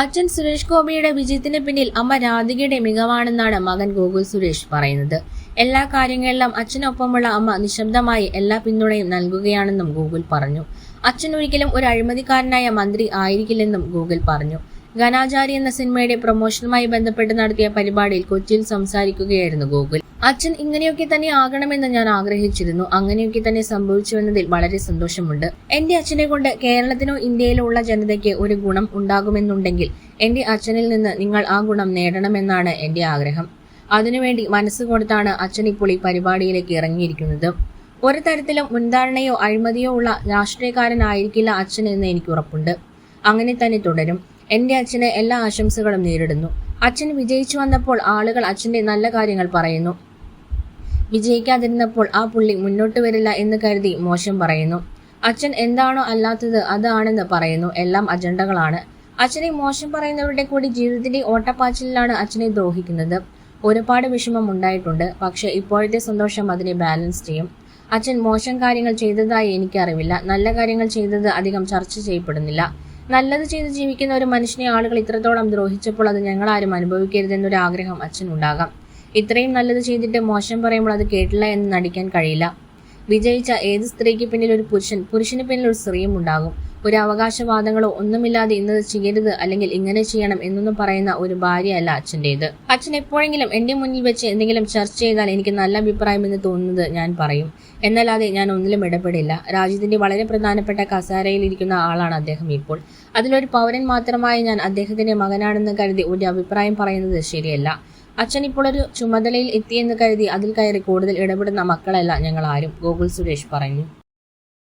അച്ഛൻ സുരേഷ് ഗോപിയുടെ വിജയത്തിന് പിന്നിൽ അമ്മ രാധികയുടെ മികവാണെന്നാണ് മകൻ ഗോകുൽ സുരേഷ് പറയുന്നത്. എല്ലാ കാര്യങ്ങളിലും അച്ഛനൊപ്പമുള്ള അമ്മ നിശബ്ദമായി എല്ലാ പിന്തുണയും നൽകുകയാണെന്നും ഗൂഗിൾ പറഞ്ഞു. അച്ഛൻ ഒരിക്കലും ഒരു അഴിമതിക്കാരനായ മന്ത്രി ആയിരിക്കില്ലെന്നും ഗൂഗിൾ പറഞ്ഞു. ഘനാചാരി എന്ന സിനിമയുടെ പ്രൊമോഷനുമായി ബന്ധപ്പെട്ട് നടത്തിയ പരിപാടിയിൽ കൊച്ചിയിൽ സംസാരിക്കുകയായിരുന്നു ഗോകുൽ. അച്ഛൻ ഇങ്ങനെയൊക്കെ തന്നെ ആകണമെന്ന് ഞാൻ ആഗ്രഹിച്ചിരുന്നു. അങ്ങനെയൊക്കെ തന്നെ സംഭവിച്ചുവെന്നതിൽ വളരെ സന്തോഷമുണ്ട്. എന്റെ അച്ഛനെ കൊണ്ട് കേരളത്തിനോ ഇന്ത്യയിലോ ഉള്ള ജനതയ്ക്ക് ഒരു ഗുണം ഉണ്ടാകുമെന്നുണ്ടെങ്കിൽ എന്റെ അച്ഛനിൽ നിന്ന് നിങ്ങൾ ആ ഗുണം നേടണമെന്നാണ് എന്റെ ആഗ്രഹം. അതിനുവേണ്ടി മനസ്സ് കൊടുത്താണ് അച്ഛൻ ഇപ്പോൾ ഈ പരിപാടിയിലേക്ക് ഇറങ്ങിയിരിക്കുന്നത്. ഒരു തരത്തിലും മുൻധാരണയോ അഴിമതിയോ ഉള്ള രാഷ്ട്രീയക്കാരനായിരിക്കില്ല അച്ഛൻ എന്ന് എനിക്ക് ഉറപ്പുണ്ട്. അങ്ങനെ തന്നെ തുടരും. എന്റെ അച്ഛന് എല്ലാ ആശംസകളും നേരിടുന്നു. അച്ഛൻ വിജയിച്ചു വന്നപ്പോൾ ആളുകൾ അച്ഛന്റെ നല്ല കാര്യങ്ങൾ പറയുന്നു. വിജയിക്കാതിരുന്നപ്പോൾ ആ പുള്ളി മുന്നോട്ട് വരില്ല എന്ന് കരുതി മോശം പറയുന്നു. അച്ഛൻ എന്താണോ അല്ലാത്തത് അതാണെന്ന് പറയുന്നു. എല്ലാം അജണ്ടകളാണ്. അച്ഛനെ മോശം പറയുന്നവരുടെ കൂടി ജീവിതത്തിന്റെ ഓട്ടപ്പാച്ചിലാണ് അച്ഛനെ ദ്രോഹിക്കുന്നത്. ഒരുപാട് വിഷമം ഉണ്ടായിട്ടുണ്ട്. പക്ഷെ ഇപ്പോഴത്തെ സന്തോഷം അതിനെ ബാലൻസ് ചെയ്യും. അച്ഛൻ മോശം കാര്യങ്ങൾ ചെയ്തതായി എനിക്കറിവില്ല. നല്ല കാര്യങ്ങൾ ചെയ്തത് അധികം ചർച്ച ചെയ്യപ്പെടുന്നില്ല. നല്ലത് ചെയ്ത് ജീവിക്കുന്ന ഒരു മനുഷ്യനെ ആളുകൾ ഇത്രത്തോളം ദ്രോഹിച്ചപ്പോൾ അത് ഞങ്ങളാരും അനുഭവിക്കരുതെന്നൊരു ആഗ്രഹം അച്ഛനുണ്ടാകാം ഇത്രയും നല്ലത് ചെയ്തിട്ട് മോശം പറയുമ്പോൾ അത് കേട്ടില്ല എന്ന് നടിക്കാൻ കഴിയില്ല. വിജയിച്ച ഏത് സ്ത്രീക്ക് പിന്നിൽ ഒരു പുരുഷൻ പുരുഷന് പിന്നിൽ ഒരു സ്ത്രീയും ഉണ്ടാകും. ഒരു അവകാശവാദങ്ങളോ ഒന്നുമില്ലാതെ ഇന്നത് ചെയ്യരുത് അല്ലെങ്കിൽ ഇങ്ങനെ ചെയ്യണം എന്നൊന്നും പറയുന്ന ഒരു ഭാര്യയല്ല അച്ഛന്റെത്. അച്ഛൻ എപ്പോഴെങ്കിലും എന്റെ മുന്നിൽ വെച്ച് എന്തെങ്കിലും ചർച്ച ചെയ്താൽ എനിക്ക് നല്ല അഭിപ്രായം എന്ന് തോന്നുന്നത് ഞാൻ പറയും. എന്നല്ലാതെ ഞാൻ ഒന്നിലും ഇടപെടില്ല. രാജ്യത്തിന്റെ വളരെ പ്രധാനപ്പെട്ട കസാരയിൽ ഇരിക്കുന്ന ആളാണ് അദ്ദേഹം ഇപ്പോൾ. അതിലൊരു പൗരൻ മാത്രമായി ഞാൻ അദ്ദേഹത്തിന്റെ മകനാണെന്ന് കരുതി ഒരു അഭിപ്രായം പറയുന്നത് ശരിയല്ല. അച്ഛൻ ഇപ്പോൾ ഒരു ചുമതലയിൽ എത്തിയെന്ന് കരുതി അതിൽ കയറി കൂടുതൽ ഇടപെടുന്ന മക്കളല്ല ഞങ്ങൾ ആരും ഗോകുൽ സുരേഷ് പറഞ്ഞു.